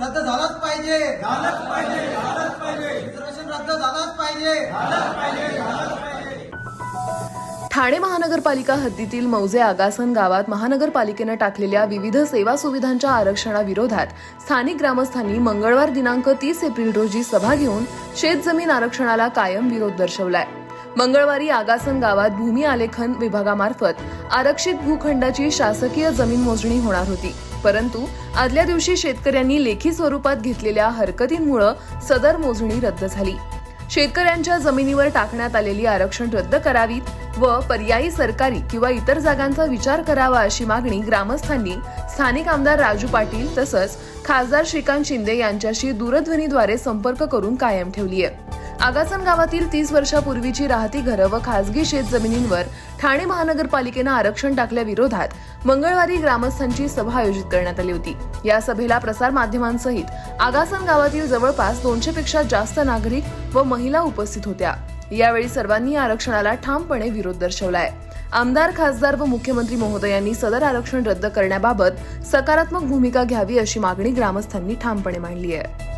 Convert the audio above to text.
रद्द झालाच पाहिजे. झालाच पाहिजे झालाच पाहिजे. रिझर्वेशन रद्द झालाच पाहिजे. झालाच पाहिजे पाहिजे. ठाणे महानगरपालिका हद्दीतील मौजे आगासन गावात महानगरपालिकेनं टाकलेल्या विविध सेवा सुविधांच्या आरक्षणाविरोधात स्थानिक ग्रामस्थांनी मंगळवार दिनांक तीस एप्रिल रोजी सभा घेऊन शेतजमीन आरक्षणाला कायम विरोध दर्शवलाय. मंगळवारी आगासन गावात भूमी आलेखन विभागामार्फत आरक्षित भूखंडाची शासकीय जमीन मोजणी होणार होती. परंतु आदल्या दिवशी शेतकऱ्यांनी लेखी स्वरूपात घेतलेल्या हरकतींमुळे सदर मोजणी रद्द झाली. शेतकऱ्यांच्या जमिनीवर टाकण्यात आलेली आरक्षण रद्द करावीत व पर्यायी सरकारी किंवा इतर जागांचा विचार करावा अशी मागणी ग्रामस्थांनी स्थानिक आमदार राजू पाटील तसंच खासदार श्रीकांत शिंदे यांच्याशी दूरध्वनीद्वारे संपर्क करून कायम ठेवली आहे आगासन गावातील तीस वर्षापूर्वीची राहती घरं व खासगी शेतजमिनींवर ठाणे महानगरपालिकेनं आरक्षण टाकल्याविरोधात मंगळवारी ग्रामस्थांची सभा आयोजित करण्यात आली होती. या सभेला प्रसार माध्यमांसहित आगासन गावातील जवळपास दोनशे पेक्षा जास्त नागरिक व महिला उपस्थित होत्या. यावेळी सर्वांनी आरक्षणाला ठामपणे विरोध दर्शवलाय. आमदार खासदार व मुख्यमंत्री महोदयांनी सदर आरक्षण रद्द करण्याबाबत सकारात्मक भूमिका घ्यावी अशी मागणी ग्रामस्थांनी ठामपणे मांडली आहे